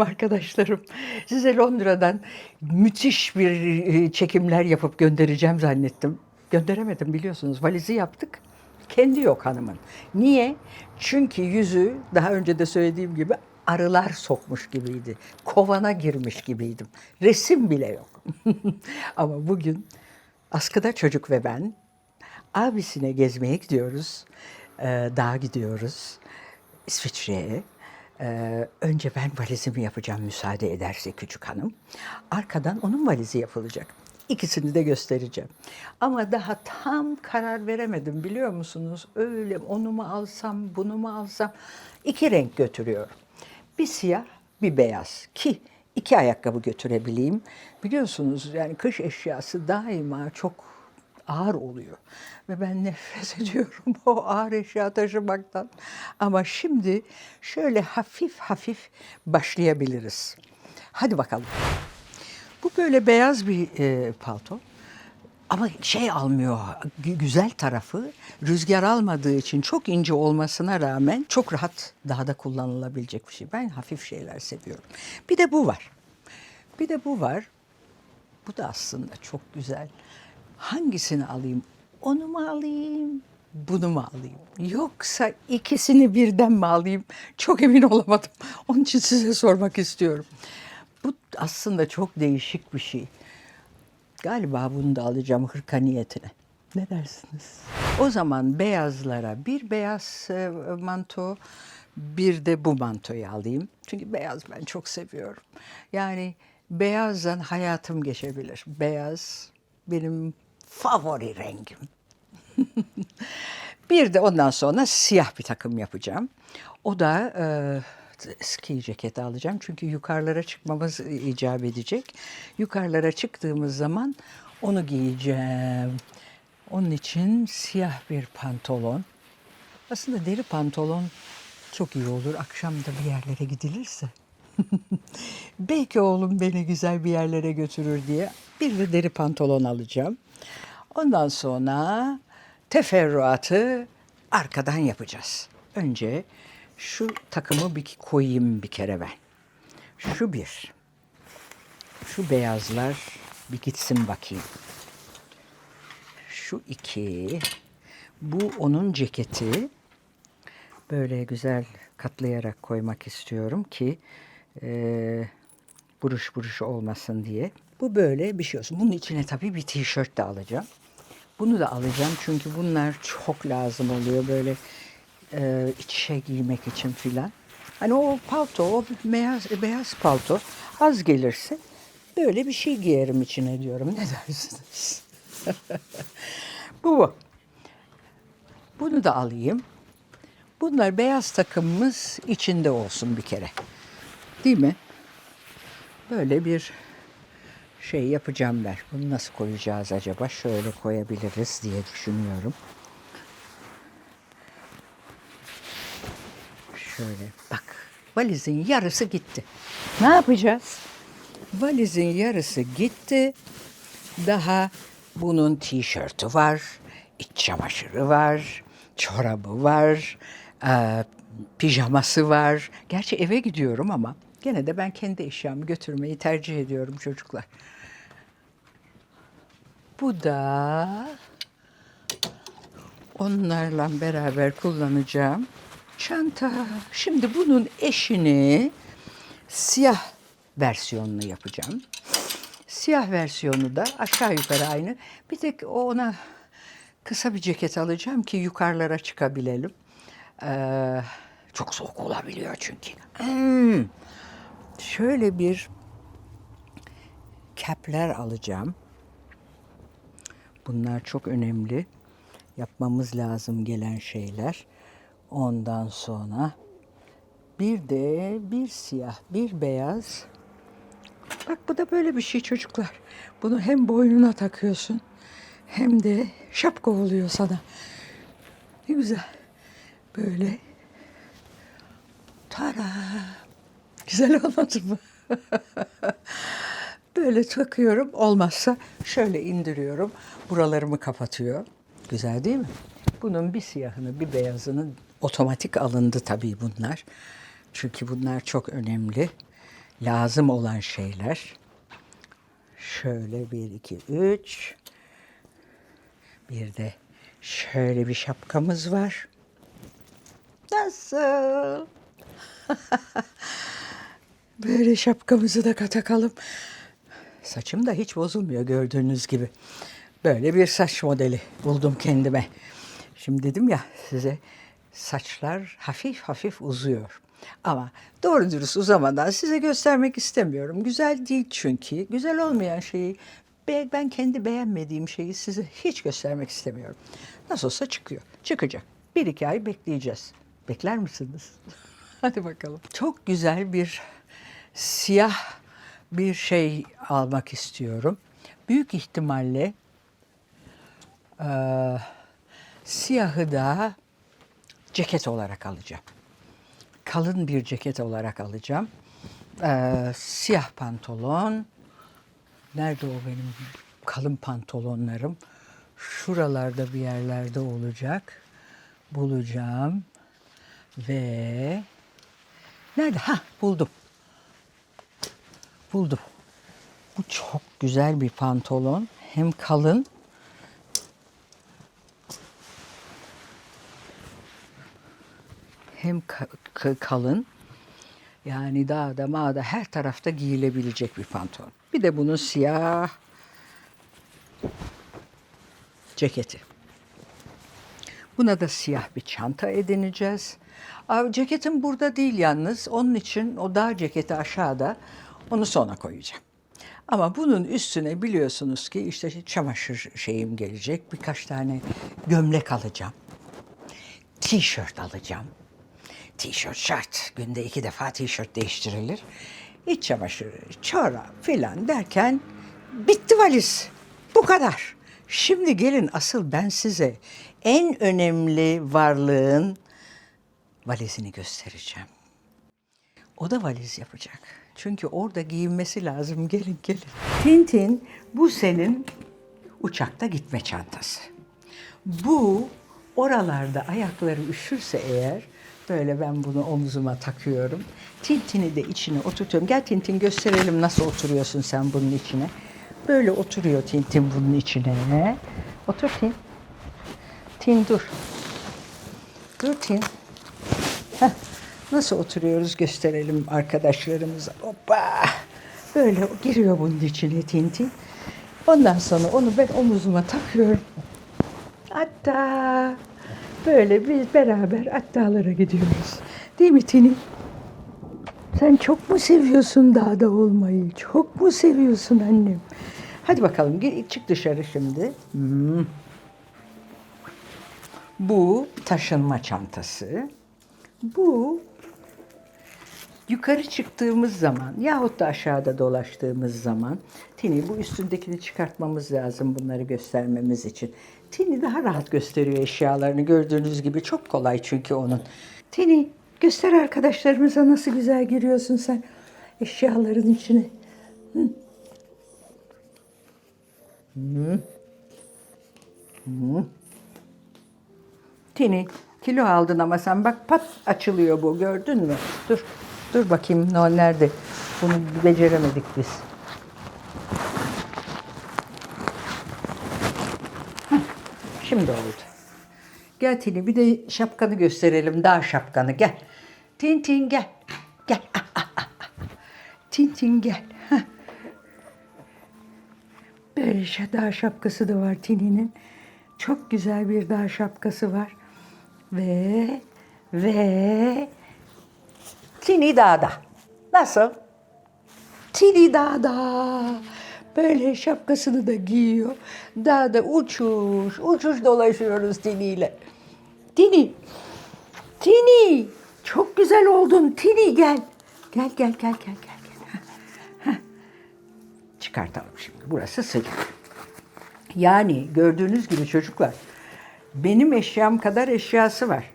Arkadaşlarım. Size Londra'dan müthiş bir e, çekimler yapıp göndereceğim zannettim. Gönderemedim biliyorsunuz. Valizi yaptık. Kendi yok hanımın. Niye? Çünkü yüzü daha önce de söylediğim gibi arılar sokmuş gibiydi. Kovana girmiş gibiydim. Resim bile yok. Ama bugün askıda çocuk ve ben abisine gezmeye gidiyoruz. Ee, dağa gidiyoruz. İsviçre'ye. Ee, önce ben valizimi yapacağım müsaade ederse küçük hanım. Arkadan onun valizi yapılacak. İkisini de göstereceğim. Ama daha tam karar veremedim biliyor musunuz? Öyle onu mu alsam, bunu mu alsam? İki renk götürüyorum. Bir siyah, bir beyaz ki iki ayakkabı götürebileyim. Biliyorsunuz yani kış eşyası daima çok ağır oluyor. Ve ben nefret ediyorum o ağır eşya taşımaktan. Ama şimdi şöyle hafif hafif başlayabiliriz. Hadi bakalım. Bu böyle beyaz bir e, palto. Ama şey almıyor, gü- güzel tarafı rüzgar almadığı için çok ince olmasına rağmen çok rahat daha da kullanılabilecek bir şey. Ben hafif şeyler seviyorum. Bir de bu var. Bir de bu var. Bu da aslında çok güzel. Hangisini alayım? Onu mu alayım? Bunu mu alayım? Yoksa ikisini birden mi alayım? Çok emin olamadım. Onun için size sormak istiyorum. Bu aslında çok değişik bir şey. Galiba bunu da alacağım hırka niyetine. Ne dersiniz? O zaman beyazlara bir beyaz e, manto, bir de bu mantoyu alayım. Çünkü beyaz ben çok seviyorum. Yani beyazdan hayatım geçebilir. Beyaz benim favori rengim. bir de ondan sonra siyah bir takım yapacağım. O da e, ski ceketi alacağım. Çünkü yukarılara çıkmamız icap edecek. Yukarılara çıktığımız zaman onu giyeceğim. Onun için siyah bir pantolon. Aslında deri pantolon çok iyi olur. Akşam da bir yerlere gidilirse. Belki oğlum beni güzel bir yerlere götürür diye bir de deri pantolon alacağım. Ondan sonra teferruatı arkadan yapacağız. Önce şu takımı bir koyayım bir kere ben. Şu bir. Şu beyazlar bir gitsin bakayım. Şu iki. Bu onun ceketi. Böyle güzel katlayarak koymak istiyorum ki e, buruş buruş olmasın diye. Bu böyle bir şey olsun. Bunun içine tabii bir tişört de alacağım. Bunu da alacağım çünkü bunlar çok lazım oluyor böyle e, iç işe giymek için filan. Hani o palto, o beyaz, beyaz palto az gelirse böyle bir şey giyerim içine diyorum. Ne dersiniz? bu bu. Bunu da alayım. Bunlar beyaz takımımız içinde olsun bir kere. Değil mi? Böyle bir şey yapacağım ben. Bunu nasıl koyacağız acaba? Şöyle koyabiliriz diye düşünüyorum. Şöyle bak valizin yarısı gitti. Ne yapacağız? Valizin yarısı gitti. Daha bunun tişörtü var, iç çamaşırı var, çorabı var, eee, pijaması var. Gerçi eve gidiyorum ama gene de ben kendi eşyamı götürmeyi tercih ediyorum çocuklar. Bu da onlarla beraber kullanacağım çanta. Şimdi bunun eşini siyah versiyonunu yapacağım. Siyah versiyonu da aşağı yukarı aynı. Bir tek ona kısa bir ceket alacağım ki yukarılara çıkabilelim. Ee, çok soğuk olabiliyor çünkü. Hmm. Şöyle bir kepler alacağım. Bunlar çok önemli. Yapmamız lazım gelen şeyler. Ondan sonra bir de bir siyah, bir beyaz. Bak bu da böyle bir şey çocuklar. Bunu hem boynuna takıyorsun hem de şapka oluyor sana. Ne güzel. Böyle. Tara. Güzel olmadı mı? Böyle takıyorum. Olmazsa şöyle indiriyorum. Buralarımı kapatıyor. Güzel değil mi? Bunun bir siyahını bir beyazını otomatik alındı tabii bunlar. Çünkü bunlar çok önemli. lazım olan şeyler. Şöyle bir, iki, üç. Bir de şöyle bir şapkamız var. Nasıl? Böyle şapkamızı da takalım. Saçım da hiç bozulmuyor gördüğünüz gibi. Böyle bir saç modeli buldum kendime. Şimdi dedim ya size saçlar hafif hafif uzuyor. Ama doğru dürüst uzamadan size göstermek istemiyorum. Güzel değil çünkü. Güzel olmayan şeyi be- ben kendi beğenmediğim şeyi size hiç göstermek istemiyorum. Nasıl olsa çıkıyor. Çıkacak. Bir iki ay bekleyeceğiz. Bekler misiniz? Hadi bakalım. Çok güzel bir siyah bir şey almak istiyorum. Büyük ihtimalle eee, siyahı da ceket olarak alacağım. Kalın bir ceket olarak alacağım. Eee, siyah pantolon. Nerede o benim kalın pantolonlarım? Şuralarda bir yerlerde olacak. Bulacağım. Ve nerede? Ha buldum. Buldum. Bu çok güzel bir pantolon. Hem kalın hem ka- ka- kalın. Yani dağda mağda her tarafta giyilebilecek bir pantolon. Bir de bunun siyah ceketi. Buna da siyah bir çanta edineceğiz. Ceketim burada değil yalnız. Onun için o dağ ceketi aşağıda. Onu sonra koyacağım. Ama bunun üstüne biliyorsunuz ki işte çamaşır şeyim gelecek. Birkaç tane gömlek alacağım. T-shirt alacağım. T-shirt şart. Günde iki defa t-shirt değiştirilir. İç çamaşırı, çorap filan derken bitti valiz. Bu kadar. Şimdi gelin asıl ben size en önemli varlığın valizini göstereceğim. O da valiz yapacak. Çünkü orada giyinmesi lazım. Gelin gelin. Tintin bu senin uçakta gitme çantası. Bu oralarda ayakları üşürse eğer böyle ben bunu omzuma takıyorum. Tintini de içine oturtuyorum. Gel Tintin gösterelim nasıl oturuyorsun sen bunun içine. Böyle oturuyor Tintin bunun içine. Otur Tin. Tin dur. Dur Tin. Heh, nasıl oturuyoruz gösterelim arkadaşlarımıza. Hoppa. Böyle giriyor bunun içine Tintin. Ondan sonra onu ben omuzuma takıyorum. Hatta böyle biz beraber hattalara gidiyoruz. Değil mi Tini? Sen çok mu seviyorsun dağda olmayı? Çok mu seviyorsun annem? Hadi bakalım çık dışarı şimdi. Hmm. Bu taşınma çantası. Bu yukarı çıktığımız zaman yahut da aşağıda dolaştığımız zaman Tini bu üstündekini çıkartmamız lazım bunları göstermemiz için. Tini daha rahat gösteriyor eşyalarını gördüğünüz gibi çok kolay çünkü onun. Tini göster arkadaşlarımıza nasıl güzel giriyorsun sen eşyaların içine. Tini kilo aldın ama sen bak pat açılıyor bu gördün mü? Dur dur bakayım ne nerede? Bunu beceremedik biz. Şimdi oldu. Gel Tini bir de şapkanı gösterelim. Dağ şapkanı gel. Tin Tin gel. Gel. Ah, ah, ah, ah. Gel. Heh. Böyle şa- dağ şapkası da var Tini'nin. Çok güzel bir dağ şapkası var. Ve ve Tini dağda. Nasıl? Tini dağda. Böyle şapkasını da giyiyor. Dağda uçuş, uçuş dolaşıyoruz Tini ile. Tini, Tini. Çok güzel oldun Tini gel. Gel gel gel gel gel. gel. Çıkartalım şimdi. Burası sıcak. Yani gördüğünüz gibi çocuklar benim eşyam kadar eşyası var.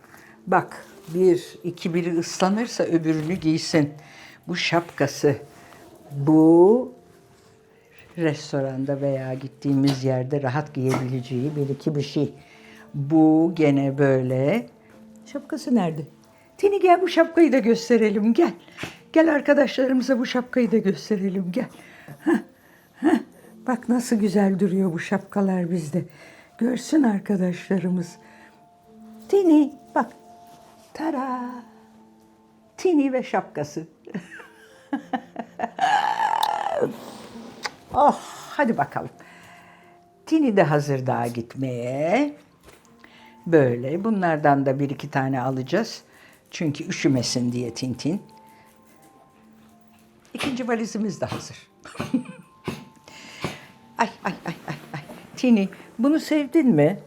Bak bir, iki biri ıslanırsa öbürünü giysin. Bu şapkası, bu restoranda veya gittiğimiz yerde rahat giyebileceği bir iki bir şey. Bu gene böyle. Şapkası nerede? Tini gel bu şapkayı da gösterelim gel. Gel arkadaşlarımıza bu şapkayı da gösterelim. Gel. Hah, hah. Bak nasıl güzel duruyor bu şapkalar bizde. Görsün arkadaşlarımız. Tini bak. Tara. Tini ve şapkası. oh hadi bakalım. Tini de hazır daha gitmeye. Böyle bunlardan da bir iki tane alacağız. Çünkü üşümesin diye Tintin. İkinci valizimiz de hazır. ay ay ay ay ay. Tini bunu sevdin mi?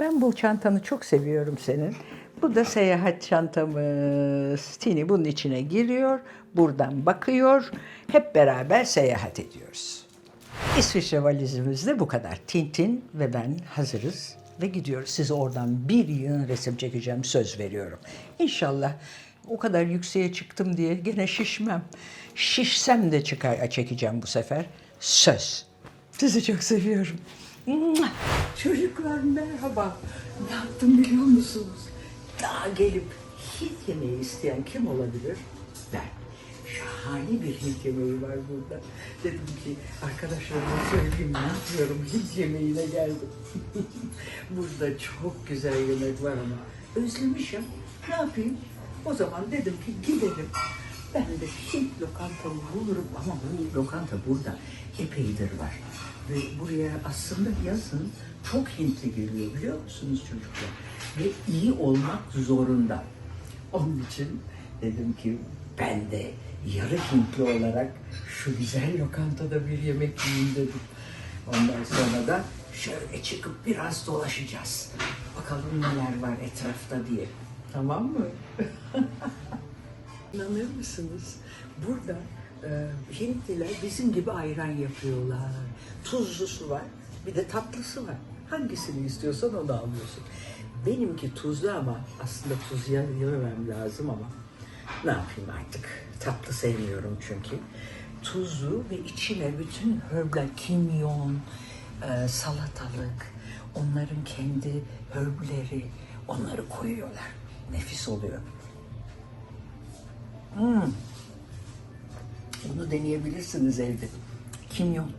Ben bu çantanı çok seviyorum senin. Bu da seyahat çantamız. Tini bunun içine giriyor, buradan bakıyor. Hep beraber seyahat ediyoruz. İsviçre valizimiz de bu kadar. Tintin ve ben hazırız ve gidiyoruz. Size oradan bir yığın resim çekeceğim söz veriyorum. İnşallah o kadar yükseğe çıktım diye gene şişmem. Şişsem de çıkar çekeceğim bu sefer. Söz. Sizi çok seviyorum. Çocuklar merhaba. Ne yaptım biliyor musunuz? Daha gelip Hint yemeği isteyen kim olabilir? Ben. Şahane bir Hint yemeği var burada. Dedim ki arkadaşlarıma söyleyeyim ne yapıyorum Hint yemeğine geldim. burada çok güzel yemek var ama özlemişim. Ne yapayım? O zaman dedim ki gidelim. Ben de Hint lokantamı bulurum ama bu lokanta burada epeydir var. Ve buraya aslında yazın çok Hintli geliyor biliyor musunuz çocuklar? Ve iyi olmak zorunda. Onun için dedim ki ben de yarı Hintli olarak şu güzel lokantada bir yemek yiyeyim dedim. Ondan sonra da şöyle çıkıp biraz dolaşacağız. Bakalım neler var etrafta diye. Tamam mı? İnanır mısınız? Burada e, Hintliler bizim gibi ayran yapıyorlar. Tuzlusu var, bir de tatlısı var. Hangisini istiyorsan onu alıyorsun. Benimki tuzlu ama aslında tuz ye- yememem lazım ama ne yapayım artık. Tatlı sevmiyorum çünkü. Tuzlu ve içine bütün herbler, kimyon, e, salatalık, onların kendi herbleri, onları koyuyorlar. Nefis oluyor. Hmm. Bunu deneyebilirsiniz evde. Kimyon.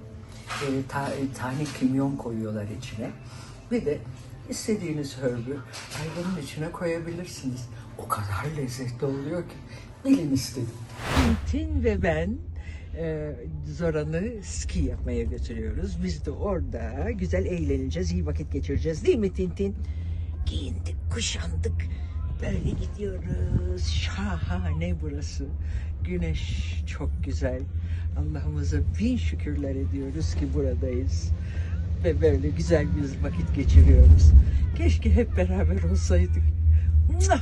Böyle ta- tane kimyon koyuyorlar içine. Bir de istediğiniz herbü ayranın içine koyabilirsiniz. O kadar lezzetli oluyor ki. Bilin istedim. Tin ve ben e, Zoran'ı ski yapmaya götürüyoruz. Biz de orada güzel eğleneceğiz, iyi vakit geçireceğiz. Değil mi Tintin? Giyindik, kuşandık. Böyle gidiyoruz. Şahane burası. Güneş çok güzel. Allah'ımıza bin şükürler ediyoruz ki buradayız. Ve böyle güzel bir vakit geçiriyoruz. Keşke hep beraber olsaydık. Mua!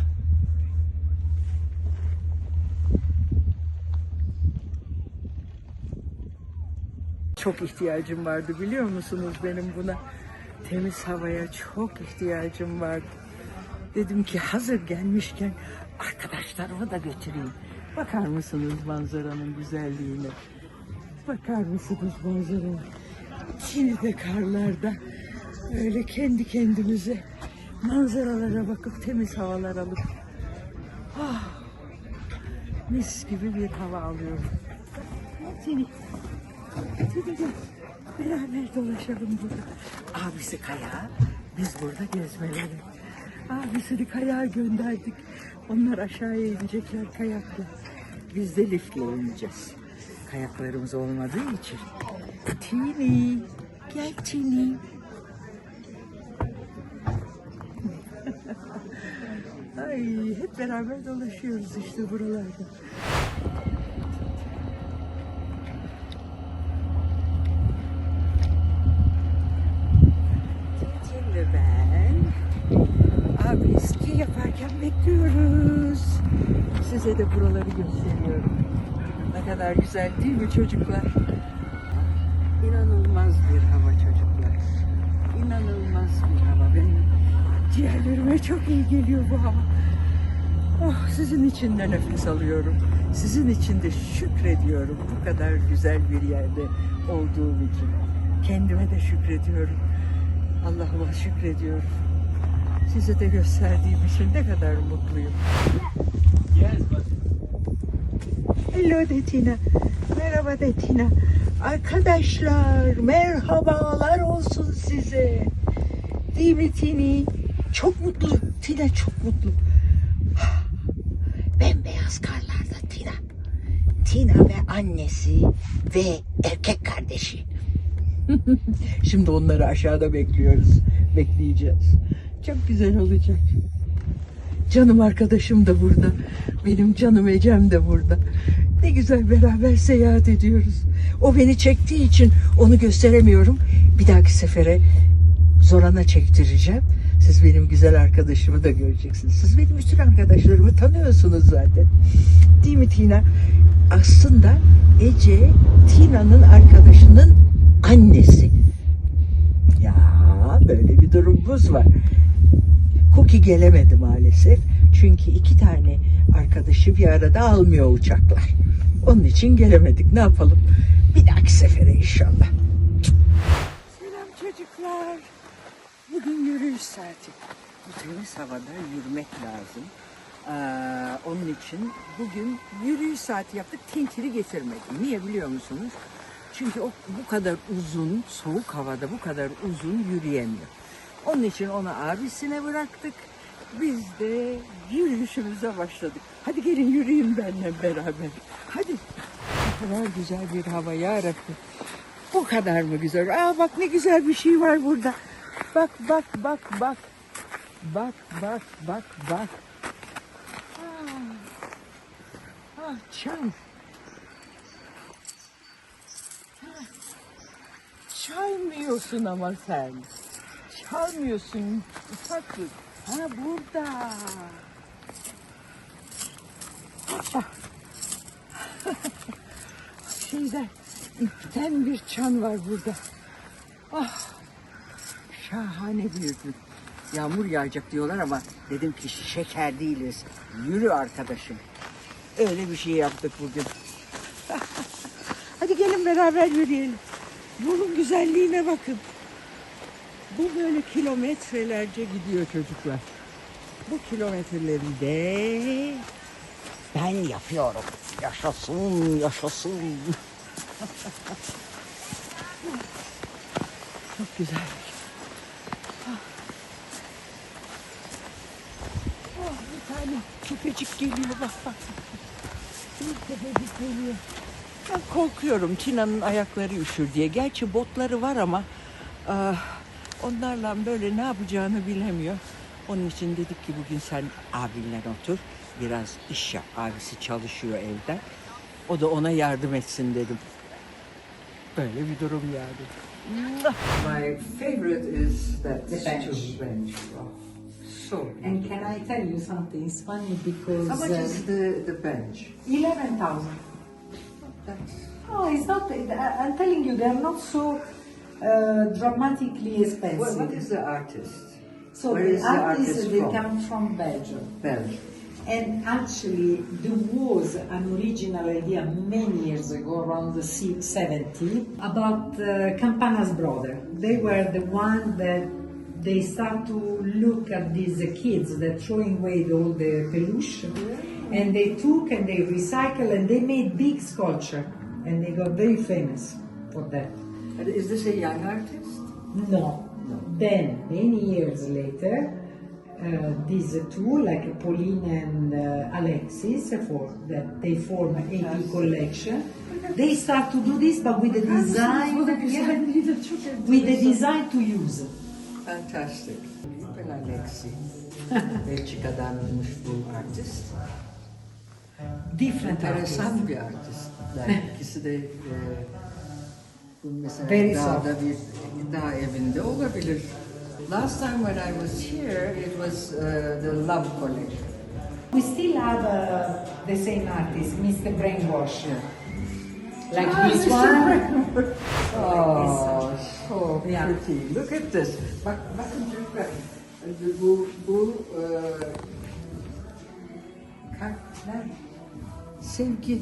Çok ihtiyacım vardı biliyor musunuz benim buna? Temiz havaya çok ihtiyacım vardı. Dedim ki hazır gelmişken arkadaşlarımı da götüreyim. Bakar mısınız manzaranın güzelliğine? Bakar mısınız manzaranın? Çin'de karlarda öyle kendi kendimize manzaralara bakıp temiz havalar alıp ah, mis gibi bir hava alıyorum. Seni Hadi gel. Beraber dolaşalım burada. Abisi Kaya, biz burada gezmeleri. Abisini Kaya gönderdik. Onlar aşağıya inecekler kayakla. Biz de liftle ineceğiz. Kayaklarımız olmadığı için. Tini, gel Tini. Ay, hep beraber dolaşıyoruz işte buralarda. Size de buraları gösteriyorum. Ne kadar güzel değil mi çocuklar? İnanılmaz bir hava çocuklar. İnanılmaz bir hava. Benim ciğerlerime çok iyi geliyor bu hava. Oh, sizin için de nefes alıyorum. Sizin için de şükrediyorum bu kadar güzel bir yerde olduğum için. Kendime de şükrediyorum. Allah'ıma şükrediyorum. Size de gösterdiğim için ne kadar mutluyum. Hello de Tina. Merhaba de Tina. Arkadaşlar merhabalar olsun size. Değil mi Tini? Çok mutlu. Tina çok mutlu. Bembeyaz karlarda Tina. Tina ve annesi ve erkek kardeşi. Şimdi onları aşağıda bekliyoruz. Bekleyeceğiz. Çok güzel olacak. Canım arkadaşım da burada. Benim canım Ecem de burada. Ne güzel beraber seyahat ediyoruz. O beni çektiği için onu gösteremiyorum. Bir dahaki sefere Zoran'a çektireceğim. Siz benim güzel arkadaşımı da göreceksiniz. Siz benim bütün arkadaşlarımı tanıyorsunuz zaten. Değil mi Tina? Aslında Ece Tina'nın arkadaşının annesi. Ya böyle bir durumumuz var. Cookie gelemedi maalesef. Çünkü iki tane arkadaşı bir arada almıyor uçaklar. Onun için gelemedik. Ne yapalım? Bir dahaki sefere inşallah. Selam çocuklar. Bugün yürüyüş saati. Bu temiz havada yürümek lazım. Ee, onun için bugün yürüyüş saati yaptık. Tintiri getirmedim. Niye biliyor musunuz? Çünkü o bu kadar uzun, soğuk havada bu kadar uzun yürüyemiyor. Onun için onu abisine bıraktık. Biz de yürüyüşümüze başladık. Hadi gelin yürüyün benimle beraber. Hadi. Ne kadar güzel bir hava ya Rabbi. Bu kadar mı güzel? Aa bak ne güzel bir şey var burada. Bak bak bak bak. Bak bak bak bak. Ah, ah çam. Ah, Çalmıyorsun ama sen. Çalmıyorsun ufaklık. Ha burada. Hoppa. Şeyden ipten bir çan var burada. Ah. Şahane bir gün. Yağmur yağacak diyorlar ama dedim ki şeker değiliz. Yürü arkadaşım. Öyle bir şey yaptık bugün. Hadi gelin beraber yürüyelim. Yolun güzelliğine bakın. Bu böyle kilometrelerce gidiyor çocuklar. Bu kilometreleri de ben yapıyorum. Yaşasın, yaşasın. Çok güzel. Oh, bir tane köpecik geliyor bak bak. Bir köpecik geliyor. Ben korkuyorum Tina'nın ayakları üşür diye. Gerçi botları var ama ah, onlarla böyle ne yapacağını bilemiyor. Onun için dedik ki bugün sen abinle otur. Biraz iş yap. Abisi çalışıyor evden. O da ona yardım etsin dedim. Böyle bir durum yani. My favorite is that The bench. bench. Oh, so And can I tell you something? It's funny because How much uh, is the, the bench? eleven thousand. That's Oh, it's not. I'm telling you, they're not so uh, dramatically expensive. what, what is the artist? so where the is the artists artist they from? come from Belgium, Belgium. and actually there was an original idea many years ago, around the se- 70, about uh, Campana's brother. They were the one that they start to look at these uh, kids that throwing away all the peluche, and they took and they recycled and they made big sculpture, and they got very famous for that. Is this a young artist? No. No. Then, many years later, uh, these two, like Pauline and uh, Alexis, for that they form an AP collection. They start to do this, but with the design, with the design to use. Fantastic. Ben Alexi. Belçika'danmış bu artist. Different artists. Enteresan bir artist. Yani ikisi de e, bu mesela Very dağda soft. bir dağ evinde olabilir. Last time when I was here, it was uh, the Love Collection. We still have uh, the same artist, Mr. Brainwash. Yeah. Like Ah, this Mr. one. Oh, so Yeah. pretty. Look at this. Bak, bakın çocuklar. Bu, bu e, kalpler, sevgi,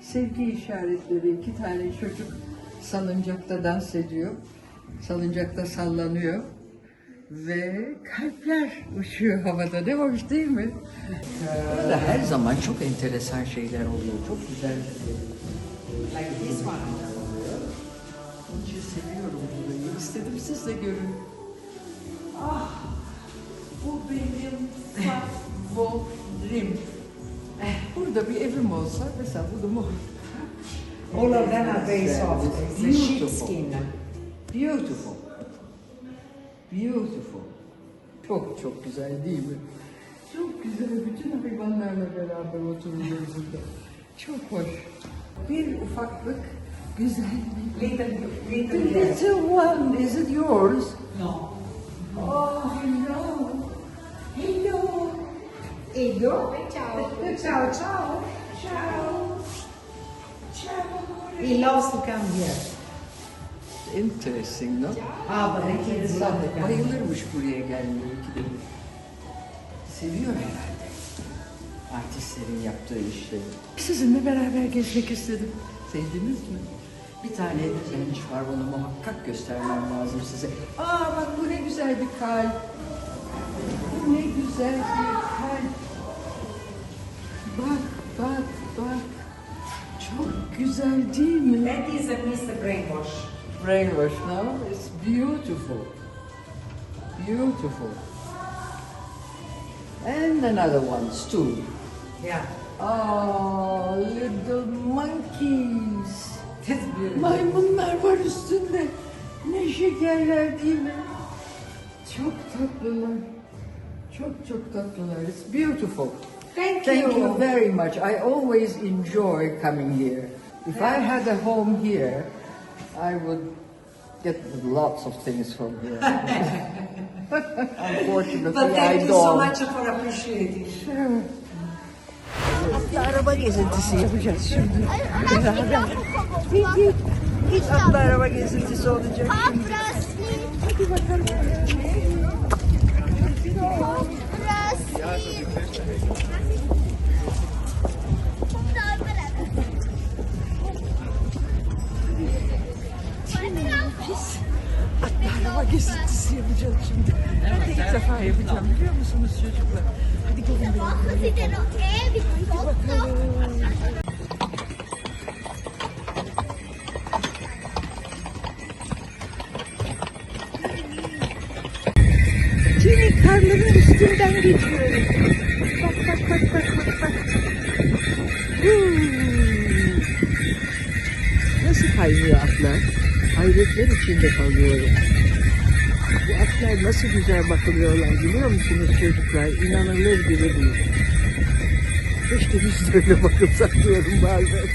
sevgi işaretleri. iki tane çocuk salıncakta dans ediyor. Salıncakta sallanıyor. Ve kalpler uçuyor havada. Ne hoş değil mi? Burada her zaman çok enteresan şeyler oluyor. Çok güzel. Like this one. Onun için seviyorum burayı. İstedim siz de görün. Ah, bu benim favorim. Burada bir evim olsa mesela bunu mu? All of them are very soft. It's a sheepskin. Beautiful. Beautiful. Çok çok güzel değil mi? Çok güzel. Bütün hayvanlarla beraber oturuyoruz burada. Çok hoş. Bir ufaklık güzel Little, The little yes. little one, is it yours? No. Oh, hello. Hello. Ego. Ciao. Ciao, ciao. Ciao. He loves to come here. Interesting, no? Ah, but the kids love come. Bayılırmış buraya gelmeyi bir. Seviyor herhalde. Artistlerin yaptığı işleri. Sizinle beraber gezmek istedim. Sevdiniz mi? Bir tane genç var, onu muhakkak göstermem lazım size. Aa bak bu ne güzel bir kalp. Bu ne güzel bir kalp. Bak, bak, bak. Güzel değil mi? That is a Mr. Brainwash. Brainwash now. It's beautiful. Beautiful. And another one, stool. Yeah. Oh, little monkeys. That's beautiful. Maymunlar var üstünde. Ne şekerler değil mi? Çok tatlılar. Çok çok tatlılar. It's beautiful. Thank, Thank you. you very much. I always enjoy coming here. If I had a home here, I would get lots of things from here. Unfortunately, But thank I you don't. so much for appreciating. Sure. Atlı araba gezintisi yapacağız şimdi. Beraber. Git git. Atlı araba gezintisi olacak şimdi. Hadi bakalım. İçinde kalıyorum. Bu atlar nasıl güzel bakılıyorlar biliyor musunuz çocuklar? İnanılır gibi değil. Keşke biz de öyle bakılsak diyorum bazen.